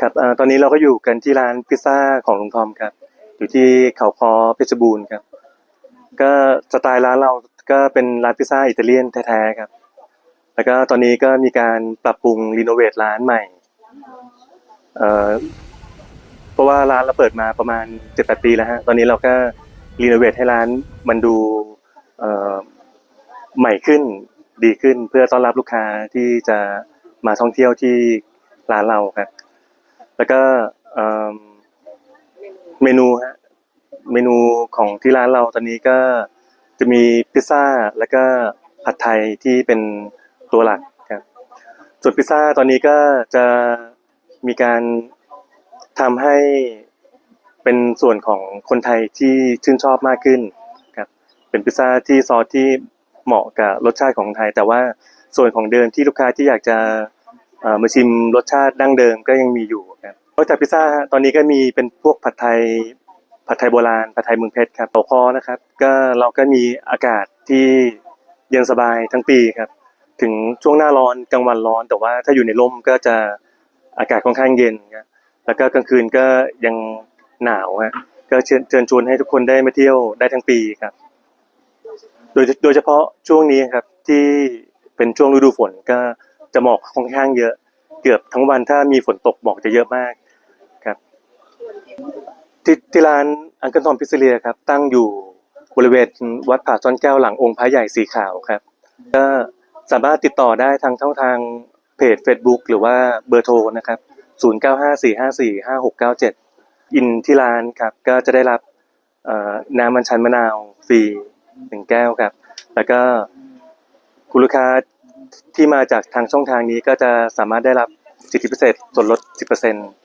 ครับอตอนนี้เราก็อยู่กันที่ร้านพิซซ่าของลุงทอมครับ อยู่ที่เขาคอเพชรบูรณ์ครับ ก็สไตล์ร้านเราก็เป็นร้านพิซซ่าอิตาเลียนแท้ๆครับ แล้วก็ตอนนี้ก็มีการปรับปรุงรีโนเวทร้านใหม่ เอ่อ เพราะว่าร้านเราเปิดมาประมาณเจ็ดแปดปีแล้วฮะ ตอนนี้เราก็รีโนเวทให้ร้านมันดู เอ่อ ใหม่ขึ้น ดีขึ้นเพื่อต้อนรับลูกค้าที่จะมาท่องเที่ยวที่ร้านเราครับ แล้วก็เอิ่มเมนูฮะเมนูของที่ร้านเราตอนนี้ก็จะมีพิซซ่าแล้วก็ผัดไทยที่เป็นตัวหลักครับส่วนพิซซ่าตอนนี้ก็จะมีการทำให้เป็นส่วนของคนไทยที่ชื่นชอบมากขึ้นครับเป็นพิซซ่าที่ซอสที่เหมาะกับรสชาติของไทย แต่ว่าส่วนของเดิมที่ลูกค้าที่อยากจะ มาชิมรสชาติดั้งเดิมก็ยังมีอยู่ครับนอกจากพิซซ่าตอนนี้ก็มีเป็นพวกผัดไทยผัดไทยโบราณผัดไทยเมืองเพชรครับโตคอนะครับ ก็เราก็มีอากาศที่เย็นสบายทั้งปีครับ ถึงช่วงหน้าร้อนกลางวันร้อน แต่ว่าถ้าอยู่ในร่มก็จะอากาศค่อนข้างเย็นครับแล้วก็กลางคืนก็ยังหนาวฮะก็เชิญเชิญชวนให้ทุกคนได้มาเที่ยวได้ทั้งปีครับ โดยโดยเฉพาะช่วงนี้ครับที่เป็นช่วงฤดูฝนก็จะหมอกค่อนข้างเยอะ เกือบทั้งวันถ้ามีฝนตกหมอกจะเยอะมากครับ ที่ที่ร้านอังกิลทอมพิซซิเลียครับ ตั้งอยู่บริเวณวัดผาซ่อนแก้วหลังองค์พระใหญ่สีขาวครับ ก็สามารถติดต่อได้ทางช่องทางเพจ Facebook หรือว่าเบอร์โทรนะครับ 0954545697 อินที่ร้านครับ ก็จะได้รับน้ำมันชันมะนาวฟรีหนึ่งแก้วครับ แล้วก็คุณลูกค้า ที่มาจากทางช่องทางนี้ก็จะสามารถได้รับสิทธิพิเศษส่วนลด 10%